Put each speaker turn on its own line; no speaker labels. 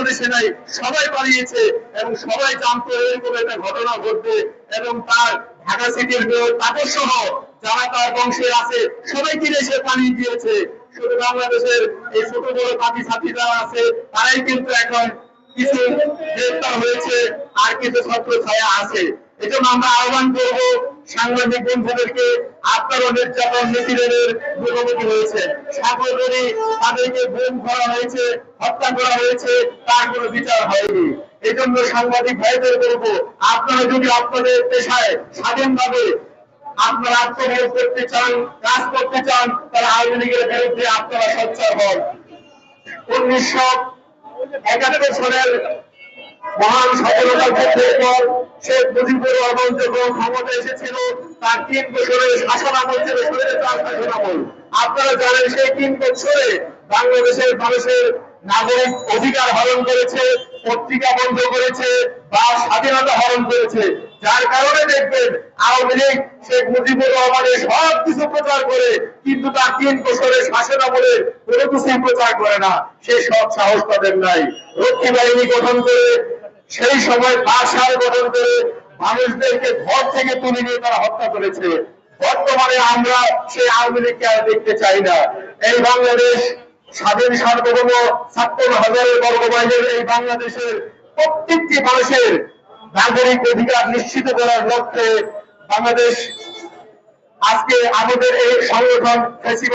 বাংলাদেশে নাই, সবাই পালিয়েছে এবং সবাই জানতো এরকম একটা ঘটনা ঘটবে এবং তার ঢাকা সিটির তাদের সহ যারা তার বংশে আছে, সবাইকে দেশে পালিয়ে দিয়েছে শুধু বাংলাদেশের এই ছোট বড় পাখি ছাত্রী যারা আছে, তারাই কিন্তু এখন কিছু গ্রেপ্তার হয়েছে আর কিছু ছাত্র ছায়া আছে। এজন্য আমরা আহ্বান করব সাংবাদিক বন্ধুদেরকে আপনারও নির্যাতন নিপীড়নের মুখোমুখি হয়েছে সাগরী তাদেরকে গুম করা হয়েছে, হত্যা করা হয়েছে, তার কোনো বিচার হয়নি। এই জন্য সাংবাদিক ভাইদের বলব, আপনারা যদি আপনাদের পেশায় স্বাধীনভাবে আপনারা আত্মনিয়োগ করতে চান, কাজ করতে চান, তাহলে আওয়ামী লীগের বিরুদ্ধে আপনারা সোচ্চার হন। উনিশশো একাত্তর সালের মহান সফলতার ক্ষেত্রের পর আপনারা জানেন সেই তিন বছরে বাংলাদেশের মানুষের নাগরিক অধিকার হরণ করেছে, পত্রিকা বন্ধ করেছে বা স্বাধীনতা হরণ করেছে। যার কারণে দেখবেন আওয়ামী লীগ, শেখ মুজিবুর রহমানের সব কিছু প্রচার করে, কিন্তু তার তিন বছরের শাসন আমলে কোনো কিছুই প্রচার করে না। সে সব সাহস তাদের নাই। রক্ষী বাহিনী গঠন করে সেই সময় বাসার গঠন করে মানুষদেরকে ঘর থেকে তুলে নিয়ে তারা হত্যা করেছে। বর্তমানে আমরা সেই আওয়ামী লীগকে আর দেখতে চাই না। এই বাংলাদেশ স্বাধীন সার্বভৌম ছাপ্পান্ন হাজারের বর্গমাইলের এই বাংলাদেশের প্রত্যেকটি মানুষের নাগরিক অধিকার নিশ্চিত করার লক্ষ্যে বাংলাদেশ আজকে আমাদের এই সংগঠন